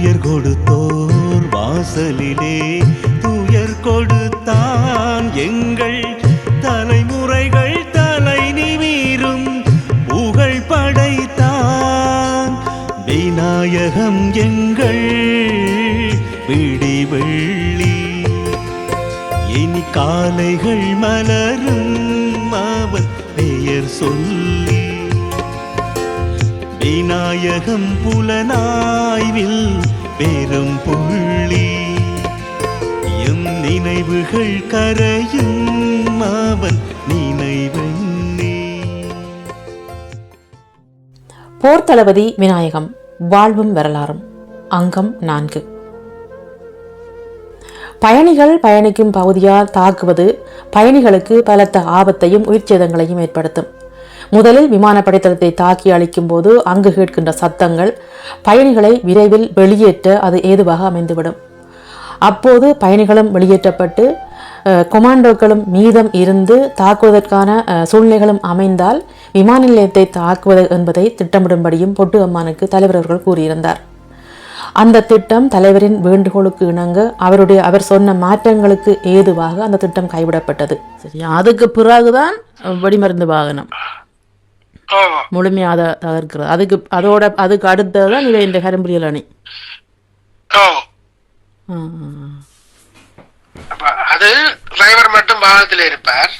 துயர் கொடுத்தோர் வாசலிலே துயர் கொடுத்தான் எங்கள் தலைமுறைகள் தலை நிமீரும் புகழ் படைத்தான். விநாயகம் எங்கள் விடி வெள்ளி. இனி காலைகள் மலரும் அவன் பெயர் சொல்லி விநாயகம் புலனாய்வில் பெரும் புள்ளி எம் நினைவுகள் கரையும் அவன் நினைவெண்ணே போர்த்தளபதி விநாயகம் வாழ்வும் வரலாறும். அங்கம் நான்கு. பயணிகள் பயணிக்கும் பகுதியால் தாக்குவது பயணிகளுக்கு பலத்த ஆபத்தையும் உயிர்ச்சேதங்களையும் ஏற்படுத்தும். முதலில் விமானப்படை தளத்தை தாக்கி அழிக்கும் போது அங்கு கேட்கின்ற சத்தங்கள் பயணிகளை விரைவில் வெளியேற்ற அது ஏதுவாக அமைந்துவிடும். அப்போது பயணிகளும் வெளியேற்றப்பட்டு கொமாண்டோக்களும் மீதம் இருந்து தாக்குவதற்கான சூழ்நிலைகளும் அமைந்தால் விமான நிலையத்தை தாக்குவது என்பதை திட்டமிடும்படியும் பொட்டு அம்மானுக்கு தலைவர் அவர்கள் கூறியிருந்தார். அந்த திட்டம் தலைவரின் வேண்டுகோளுக்கு இணங்க அவருடைய அவர் சொன்ன மாற்றங்களுக்கு ஏதுவாக அந்த திட்டம் கைவிடப்பட்டது. சரி அதுக்கு பிறகுதான் வெடிமருந்து வாகனம். முழுமையாக தகர்க்கிறது. அதுக்கு அதோட அதுக்கு அடுத்தது தான் இவை இந்த கரும்புரியல் அணி. அது டிரைவர் மட்டும் வாகனத்தில் இருப்பார்.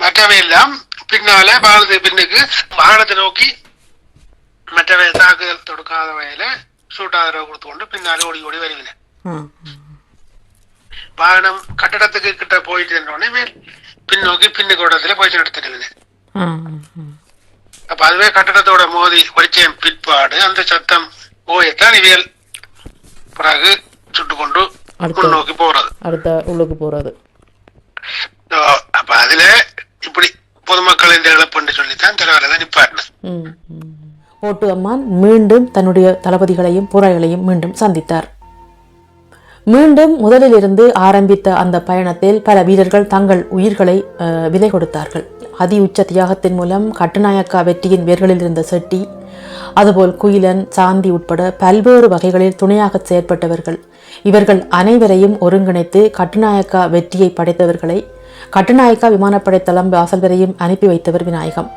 மற்றவை எல்லாம் பின்னால வாகனத்துக்கு பின்னுக்கு வாகனத்தை நோக்கி மற்றவை தாக்குதல் தொடுக்காத வகையில சூட் ஆதரவு கொடுத்து கொண்டு பின்னாலே ஓடி ஓடி ஆ, வாகனம் கட்டடத்துக்கு கிட்ட போயிட்டு இருந்தோடனே பின்னோக்கி பின்னுக்கு இடத்துல போயிட்டு ஆ. அப்ப அதுவே கட்டடத்தோட மோதி வரிச்சையும் பிற்பாடு அந்த சத்தம் ஓயத்தான் இவியல்? பிறகு சுட்டு கொண்டு அடுத்து. முன்னோக்கி போறது. அடுத்த உள்ளுக்கு போகிறது ஓ, அப்ப அதுல இப்படி பொதுமக்கள் இந்த இழப்புன்னு சொல்லித்தான் தலைவரை தான் நிப்பாட்டினது. ஓட்டு அம்மான் மீண்டும் தன்னுடைய தளபதிகளையும் போராளிகளையும் மீண்டும் சந்தித்தார். மீண்டும் முதலிலிருந்து ஆரம்பித்த அந்த பயணத்தில் பல வீரர்கள் தங்கள் உயிர்களை விலை கொடுத்தார்கள். அதி உச்ச தியாகத்தின் மூலம் கட்டுநாயக்கா வெற்றியின் வேர்களில் இருந்த செட்டி அதுபோல் குயிலன் சாந்தி உட்பட பல்வேறு வகைகளில் துணையாக செயற்பட்டவர்கள். இவர்கள் அனைவரையும் ஒருங்கிணைத்து கட்டுநாயக்கா வெற்றியை படைத்தவர்களை கட்டுநாயக்கா விமானப்படை தளம் வாசல் வரையும் அனுப்பி வைத்தவர் விநாயகம்.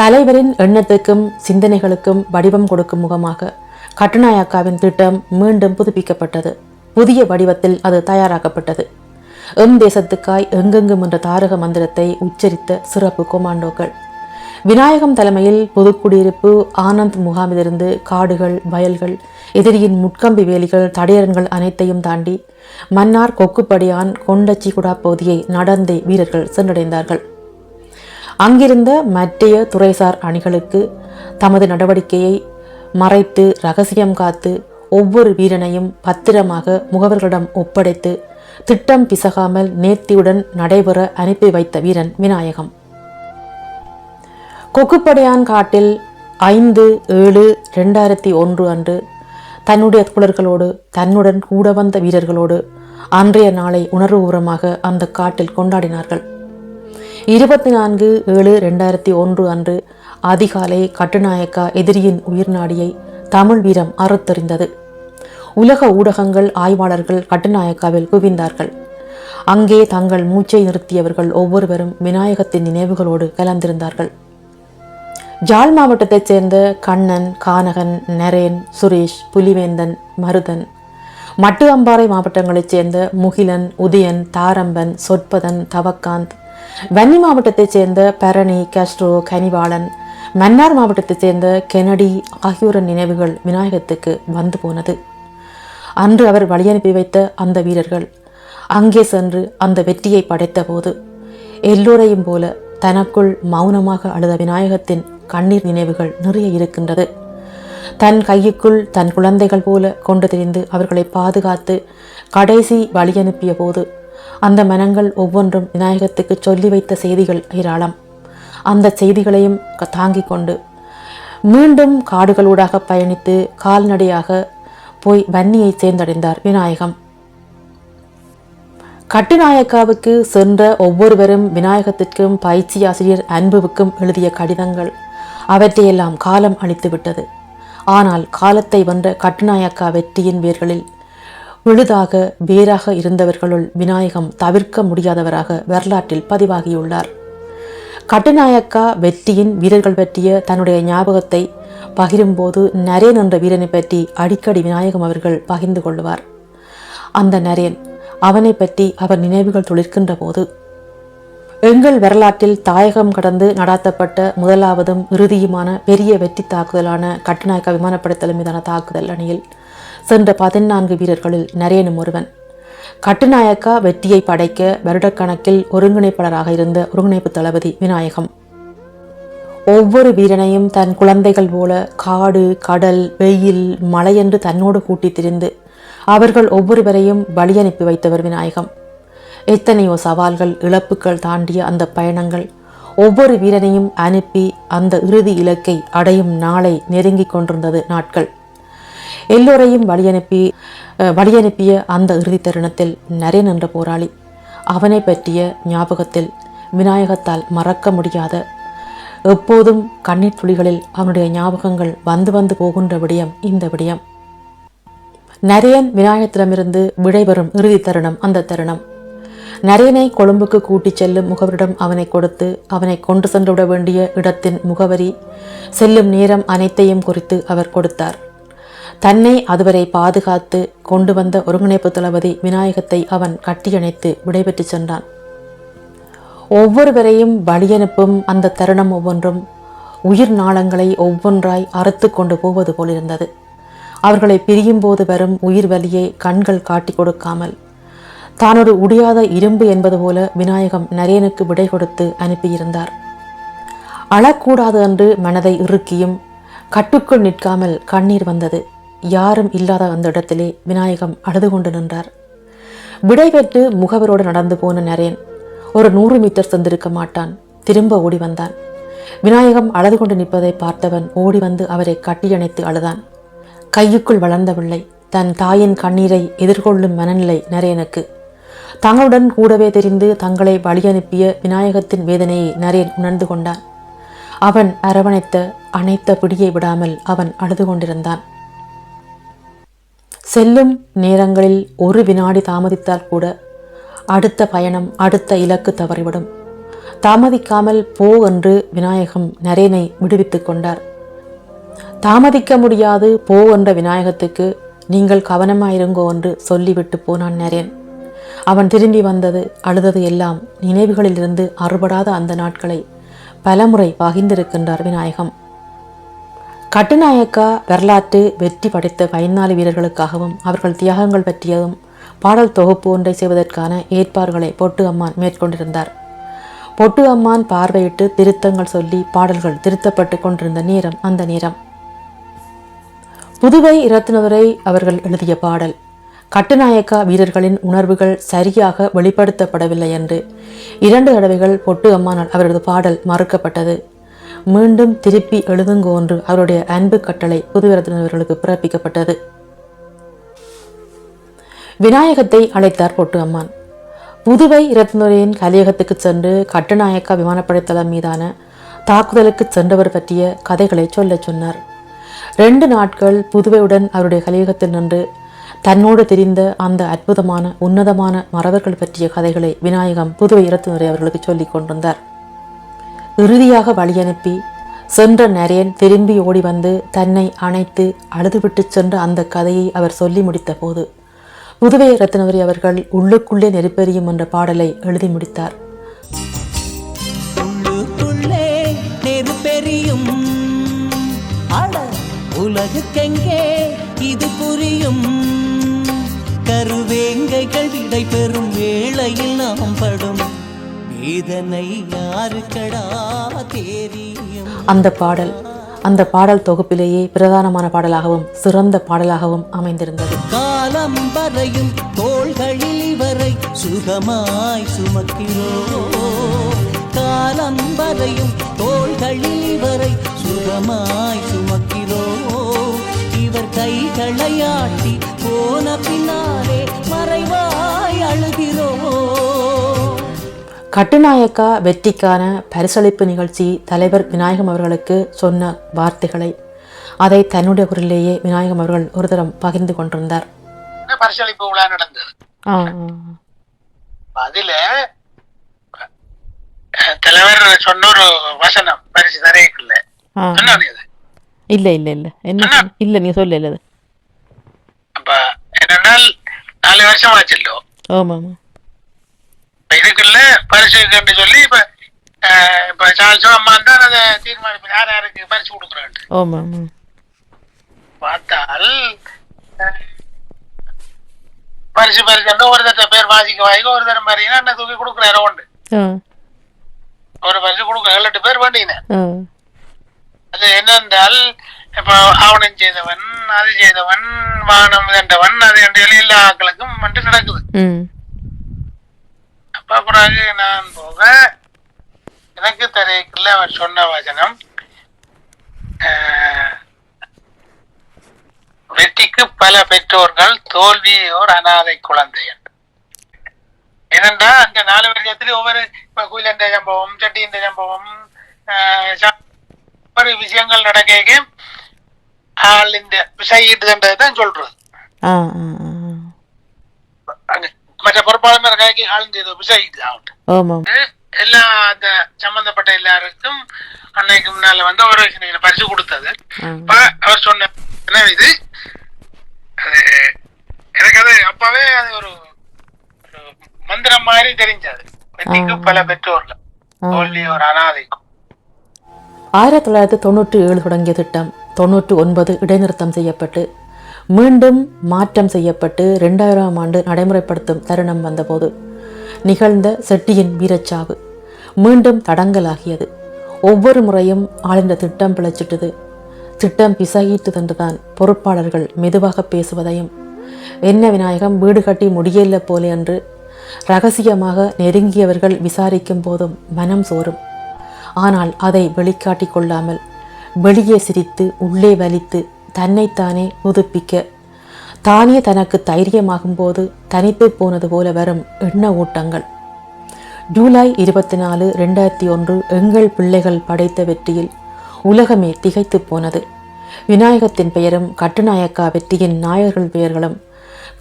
தலைவரின் எண்ணத்துக்கும் சிந்தனைகளுக்கும் வடிவம் கொடுக்கும் முகமாக கட்டுநாயக்காவின் திட்டம் மீண்டும் புதுப்பிக்கப்பட்டது. புதிய வடிவத்தில் அது தயாராக்கப்பட்டது. எம் தேசத்துக்காய் எங்கெங்கும் என்ற தாரக மந்திரத்தை உச்சரித்த சிறப்பு கொமாண்டோக்கள். விநாயகம் தலைமையில் பொதுக்குடியிருப்பு ஆனந்த் முகாமிலிருந்து காடுகள் வயல்கள் எதிரியின் முட்கம்பி வேலிகள் தடையரன்கள் அனைத்தையும் தாண்டி மன்னார் கொக்குப்படியான் கொண்டச்சிகுடா பகுதியை நடந்தே வீரர்கள் சென்றடைந்தார்கள். அங்கிருந்த மற்றைய துறைசார் அணிகளுக்கு தமது நடவடிக்கையை மறைத்து ரகசியம் காத்து ஒவ்வொரு வீரனையும் பத்திரமாக முகவர்களிடம் ஒப்படைத்து திட்டம் பிசகாமல் நேர்த்தியுடன் நடைபெற அனுப்பி வைத்த வீரன் விநாயகம். கொக்குப்படையான் காட்டில் ஐந்து ஏழு ரெண்டாயிரத்தி ஒன்று அன்று தன்னுடைய தோழர்களோடு தன்னுடன் கூட வந்த வீரர்களோடு அன்றைய நாளை உணர்வுபூர்வமாக அந்த காட்டில் கொண்டாடினார்கள். இருபத்தி நான்கு ஏழு ரெண்டாயிரத்தி ஒன்று அன்று அதிகாலை கட்டுநாயக்கா எதிரியின் உயிர் நாடியை தமிழ் வீரம் அறுத்தறிந்தது. உலக ஊடகங்கள் ஆய்வாளர்கள் கட்டுநாயக்காவில் குவிந்தார்கள். அங்கே தங்கள் மூச்சை நிறுத்தியவர்கள் ஒவ்வொருவரும் விநாயகத்தின் நினைவுகளோடு கலந்திருந்தார்கள். ஜாழ் மாவட்டத்தைச் சேர்ந்த கண்ணன் கானகன் நரேன் சுரேஷ் புலிவேந்தன் மருதன் மட்டு அம்பாறை மாவட்டங்களைச் சேர்ந்த முகிலன் உதயன் தாரம்பன் சொற்பதன் தவக்காந்த் வன்னி மாவட்டத்தைச் சேர்ந்த பரணி கஸ்ட்ரோ கனிவாளன் மன்னார் மாவட்டத்தைச் சேர்ந்த கெனடி ஆகியோரின் நினைவுகள் விநாயகத்துக்கு வந்து போனது. அன்று அவர் வழியனுப்பி வைத்த அந்த வீரர்கள். அங்கே சென்று அந்த வெற்றியை படைத்தபோது எல்லோரையும் போல தனக்குள் மௌனமாக அழுத விநாயகத்தின் கண்ணீர் நினைவுகள் நிறைய இருக்கின்றது. தன் கையுக்குள் தன் குழந்தைகள் போல கொண்டு திரிந்து அவர்களை பாதுகாத்து கடைசி வழியனுப்பிய போது அந்த மனங்கள் ஒவ்வொன்றும் விநாயகத்துக்கு சொல்லி வைத்த செய்திகள் ஏராளம். அந்த செய்திகளையும் க- தாங்கிக் கொண்டு மீண்டும் காடுகளூடாக பயணித்து கால்நடையாக போய் வன்னியை சேர்ந்தடைந்தார் விநாயகம். கட்டுநாயக்காவுக்கு சென்ற ஒவ்வொருவரும் விநாயகத்திற்கும் பயிற்சி ஆசிரியர் அன்புவுக்கும் எழுதிய கடிதங்கள். அவற்றையெல்லாம் காலம் அளித்துவிட்டது ஆனால் காலத்தை வென்ற கட்டுநாயக்கா வெற்றியின் வேர்களில் விழுதாக வேராக இருந்தவர்களுள் விநாயகம் தவிர்க்க முடியாதவராக வரலாற்றில் பதிவாகியுள்ளார். கட்டுநாயக்கா வெற்றியின் வீரர்கள் பற்றிய தன்னுடைய ஞாபகத்தை பகிரும்போது நரேன் என்ற வீரனை பற்றி அடிக்கடி விநாயகம் அவர்கள் பகிர்ந்து கொள்வார். அந்த நரேன் அவனை பற்றி அவர் நினைவுகள் துளிர்க்கின்ற போது எங்கள் வரலாற்றில் தாயகம் கடந்து நடாத்தப்பட்ட முதலாவதும் இறுதியுமான பெரிய வெற்றி தாக்குதலான கட்டுநாயக்க விமானப்படைத்தல் மீதான தாக்குதல் அணியில் சென்ற பதினான்கு வீரர்களில் நரேனும் ஒருவன். கட்டுநாயக்கா வெற்றியை படைக்க வருடக்கணக்கில் ஒருங்கிணைப்பாளராக இருந்த ஒருங்கிணைப்பு தளபதி விநாயகம். ஒவ்வொரு வீரனையும் தன் குழந்தைகள் போல காடு கடல் வெயில் மலை என்று தன்னோடு கூட்டித் திரிந்து அவர்கள் ஒவ்வொருவரையும் வழியனுப்பி வைத்தவர் விநாயகம். எத்தனையோ சவால்கள் இழப்புகள் தாண்டிய அந்த பயணங்கள் ஒவ்வொரு வீரனையும் அனுப்பி அந்த இறுதி இலக்கை அடையும் நாளை நெருங்கிக் கொண்டிருந்தது நாட்கள். எல்லோரையும் வழியனுப்பி அஹ், வழியனுப்பிய அந்த இறுதி தருணத்தில் நரேன் என்ற போராளி. அவனை பற்றிய ஞாபகத்தில் விநாயகத்தால் மறக்க முடியாத எப்போதும் கண்ணீர் துளிகளில் அவனுடைய ஞாபகங்கள் வந்து வந்து போகின்ற விடயம் இந்த விடயம். நரேன் விநாயகத்திடமிருந்து விடைபெறும் இறுதி தருணம் அந்த தருணம். நரேனை கொழும்புக்கு கூட்டிச் செல்லும் முகவரிடம் அவனை கொடுத்து அவனை கொண்டு சென்றுவிட வேண்டிய இடத்தின் முகவரி செல்லும் நேரம் அனைத்தையும் குறித்து அவர் கொடுத்தார். தன்னை அதுவரை பாதுகாத்து கொண்டு வந்த ஒருங்கிணைப்பு தளபதி விநாயகத்தை அவன் கட்டியணைத்து விடைபெற்று சென்றான். ஒவ்வொருவரையும் வழியனுப்பும் அந்த தருணம் ஒவ்வொன்றும் உயிர் நாளங்களை ஒவ்வொன்றாய் அறுத்து கொண்டு போவது போலிருந்தது அவர்களை பிரியும்போது வரும் உயிர் வலியை கண்கள் காட்டிக் கொடுக்காமல் தான் ஒரு உடையாத இரும்பு என்பது போல விநாயகம் நரேனுக்கு விடை கொடுத்து அனுப்பியிருந்தார். அழக்கூடாது என்று மனதை இறுக்கியும் கட்டுக்குள் நிற்காமல் கண்ணீர் வந்தது. யாரும் இல்லாத அந்த இடத்திலே விநாயகம் அழுது கொண்டு நின்றார். விடை பெற்று முகவரோடு நடந்து போன நரேன் ஒரு நூறு மீட்டர் சென்றிருக்க மாட்டான். திரும்ப ஓடி வந்தான். விநாயகம் அழுது கொண்டு நிற்பதை பார்த்தவன் ஓடி வந்து அவரை கட்டியணைத்து அழுதான். கையுக்குள் வளர்ந்த பிள்ளை தன் தாயின் கண்ணீரை எதிர்கொள்ளும் மனநிலை நரேனுக்கு தங்களுடன் கூடவே தெரிந்து தங்களை வழியனுப்பிய விநாயகத்தின் வேதனையை நரேன் உணர்ந்து கொண்டான். அவன் அரவணைத்த அணைத்த பிடியை விடாமல் அவன் அழுது கொண்டிருந்தான். செல்லும் நேரங்களில் ஒரு வினாடி தாமதித்தால் கூட அடுத்த பயணம் அடுத்த இலக்கு தவறிவிடும். தாமதிக்காமல் போ என்று விநாயகம் நரேனை விடுவித்துக் கொண்டார். தாமதிக்க முடியாது போ என்ற விநாயகத்துக்கு நீங்கள் கவனமாயிருங்கோ என்று சொல்லிவிட்டு போனான் நரேன். அவன் திரும்பி வந்தது அழுதது எல்லாம் நினைவுகளிலிருந்து அறுபடாத அந்த நாட்களை பலமுறை பகிர்ந்திருக்கின்றார் விநாயகம். கட்டுநாயக்கா வரலாற்று வெற்றி படைத்த பயனாளி வீரர்களுக்காகவும் அவர்கள் தியாகங்கள் பற்றியதும் பாடல் தொகுப்பு ஒன்றை செய்வதற்கான ஏற்பாடுகளை பொட்டு அம்மான் மேற்கொண்டிருந்தார். பொட்டு அம்மான் பார்வையிட்டு திருத்தங்கள் சொல்லி பாடல்கள் திருத்தப்பட்டு கொண்டிருந்த நேரம் அந்த நேரம். புதுவை இரத்தினதுரை அவர்கள் எழுதிய பாடல். கட்டுநாயக்கா வீரர்களின் உணர்வுகள் சரியாக வெளிப்படுத்தப்படவில்லை என்று இரண்டு தடவைகள் பொட்டு அம்மானால் அவரது பாடல் மறுக்கப்பட்டது. மீண்டும் திருப்பி எழுதுங்கோ என்று அவருடைய அன்பு கட்டளை புதுவிரத்தினர்களுக்கு பிறப்பிக்கப்பட்டது. விநாயகத்தை அழைத்தார் பொட்டு அம்மான் புதுவை இரத்தினரையின் கலியகத்துக்கு சென்று கட்டுநாயக்கா விமானப்படை தளம் மீதான தாக்குதலுக்கு சென்றவர் பற்றிய கதைகளை சொல்லச் சொன்னார். ரெண்டு நாட்கள் புதுவையுடன் அவருடைய கலியகத்தில் நின்று தன்னோடு தெரிந்த அந்த அற்புதமான உன்னதமான மறவர்கள் பற்றிய கதைகளை விநாயகம் புதுவை இரத்தினுரை அவர்களுக்கு சொல்லிக் கொண்டிருந்தார். இறுதியாக வழியனுப்பி சென்ற நரேன் திரும்பி ஓடி வந்து தன்னை அணைத்து அழுதுவிட்டு சென்ற அந்த கதையை அவர் சொல்லி முடித்த போது புதுவை ரத்னவரி அவர்கள் உள்ளுக்குள்ளே நெருப்பெறியும் என்ற பாடலை எழுதி முடித்தார். அட உலகுக்கெங்கே இது புரியும்? கருவேங்கைகள் விடை பெறும் வேளையில் நாம் படும் வேதனை யாருக்கடா தெரியும்? அந்த பாடல் அந்த பாடல் தொகுப்பிலேயே பிரதானமான பாடலாகவும் சிறந்த பாடலாகவும் அமைந்திருந்தது. காலம் வரையும் தோள்களில் இவரை சுகமாய் சுமக்கிறோ காலம் வரையும் தோள்களில் இவரை சுகமாய் சுமக்கிறோ இவர் கைகளை ஆட்டி போன பின்னாலே மறைவாய் அழுகிறோ கட்டுநாயக்கா வெற்றிக்கான பரிசளிப்பு நிகழ்ச்சி தலைவர் விநாயகம் அவர்களுக்கு சொன்ன வார்த்தைகளை அதை தன்னுடைய குரலிலேயே விநாயகம் அவர்கள் ஒரு தரம் பகிர்ந்து கொண்டிருந்தார். பரிசளிப்பு விழா நடந்தது. அதுல தலைவர் சொன்ன ஒரு வசனம் பரிசு அது? இல்லை இல்லை இல்லை. என்ன இல்லை நீ சொல்ல இல்லை அப்ப என்னென்னால் நாலு வருஷம் ஆச்சுல்லோ? இப்ப இதுக்குள்ள பரிசு கண்டு சொல்லி இப்ப இப்ப சால்சோ அம்மா தான் அதை தீர்மானிப்பு யார் யாருக்கு பரிசு கொடுக்குறாங்க பார்த்தால் பரிசு பரிசு ஒரு தட்ட பேர் வாசிக்க வாசிக்க ஒரு தரம் மாதிரி என்ன தூக்கி கொடுக்குறாரு உண்டு ஆ ஒரு பரிசு கொடுக்குற ஏழு எட்டு பேர் வேண்டினேன் ஆ அது என்னென்றால் இப்போ ஆவணம் செய்தவன் அது செய்தவன் வானம் தண்டவன் அது என்று எல்லா ஆக்களுக்கும் வந்து நடக்குது அப்ப பிறகு நான் போக எனக்கு தரைக்குள்ள அவர் சொன்ன வசனம் ஆஹ், வெற்றிக்கு பல பெற்றோர்கள் தோல்வியோர் அனாதை குழந்தை. ஏனென்றா அந்த நாலு வருஷத்துல ஒவ்வொரு இப்ப குயிலண்ட சம்பவம் செட்டியின் சம்பவம் ஆஹ், ச- ஒரு விஷயங்கள் நடக்க ஆள் இந்த விசையிட்டுன்றதை தான் சொல்றது. மற்ற பொறுப்பாளர் கைக்கு ஆள் செய்த விசைட்டு ஆகட்டும் எல்லா அந்த சம்பந்தப்பட்ட எல்லாருக்கும் அன்னைக்கு முன்னால வந்து ஒரு பரிசு கொடுத்தது. அவர் சொன்ன என்ன இது? அது எனக்கு அது அப்பவே அது ஒரு மந்திரம் மாதிரி தெரிஞ்சது. வெற்றிக்கு பல பெற்றோர்கள். தோல்வி ஒரு அனாதைக்கும். ஆயிரத்தி தொள்ளாயிரத்தி தொண்ணூற்றி ஏழு தொடங்கிய திட்டம் தொண்ணூற்றி ஒன்பது இடைநிறுத்தம் செய்யப்பட்டு மீண்டும் மாற்றம் செய்யப்பட்டு ரெண்டாயிரம் ஆண்டு நடைமுறைப்படுத்தும் தருணம் வந்தபோது நிகழ்ந்த செட்டியின் வீரச்சாவு மீண்டும் தடங்கலாகியது. ஒவ்வொரு முறையும் ஆளின்ற திட்டம் பிழைச்சிட்டது. திட்டம் பிசகிட்டுதென்றுதான் பொறுப்பாளர்கள் மெதுவாக பேசுவதையும் என்ன விநாயகம் வீடு கட்டி முடியல போலே என்று ரகசியமாக நெருங்கியவர்கள் விசாரிக்கும் போதும் மனம் சோறும். ஆனால் அதை வெளிக்காட்டி கொள்ளாமல் வெளியே சிரித்து உள்ளே வலித்து தன்னைத்தானே புதுப்பிக்க தானே தனக்கு தைரியமாகும் போது தனித்து போனது போல வரும் எண்ண ஓட்டங்கள். ஜூலை இருபத்தி நாலு ரெண்டாயிரத்தி ஒன்று எங்கள் பிள்ளைகள் படைத்த வெற்றியில் உலகமே திகைத்து போனது. விநாயகத்தின் பெயரும் கட்டுநாயக்கா வெற்றியின் நாயகர்கள் பெயர்களும்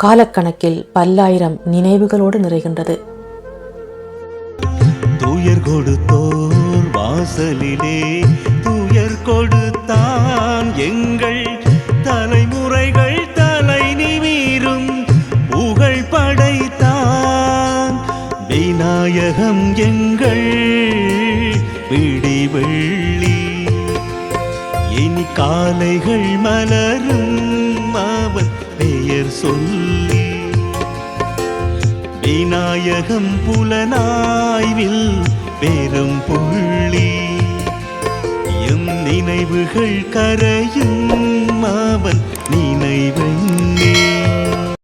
காலக்கணக்கில் பல்லாயிரம் நினைவுகளோடு நிறைகின்றது. துயர் கொடுத்தோர் வாசலிலே துயர் கொடுத்தான் எங்கள் தலைமுறைகள் தலை நிமீரும் புகழ் படைத்தான் விநாயகம் எங்கள் விடி வெள்ளி காலைகள் மலரும் அவன் பெயர் சொல்லி. விநாயகம் புலனாய்வில் பெரும் புள்ளி. எம் நினைவுகள் கரையும் அவன் நினைவை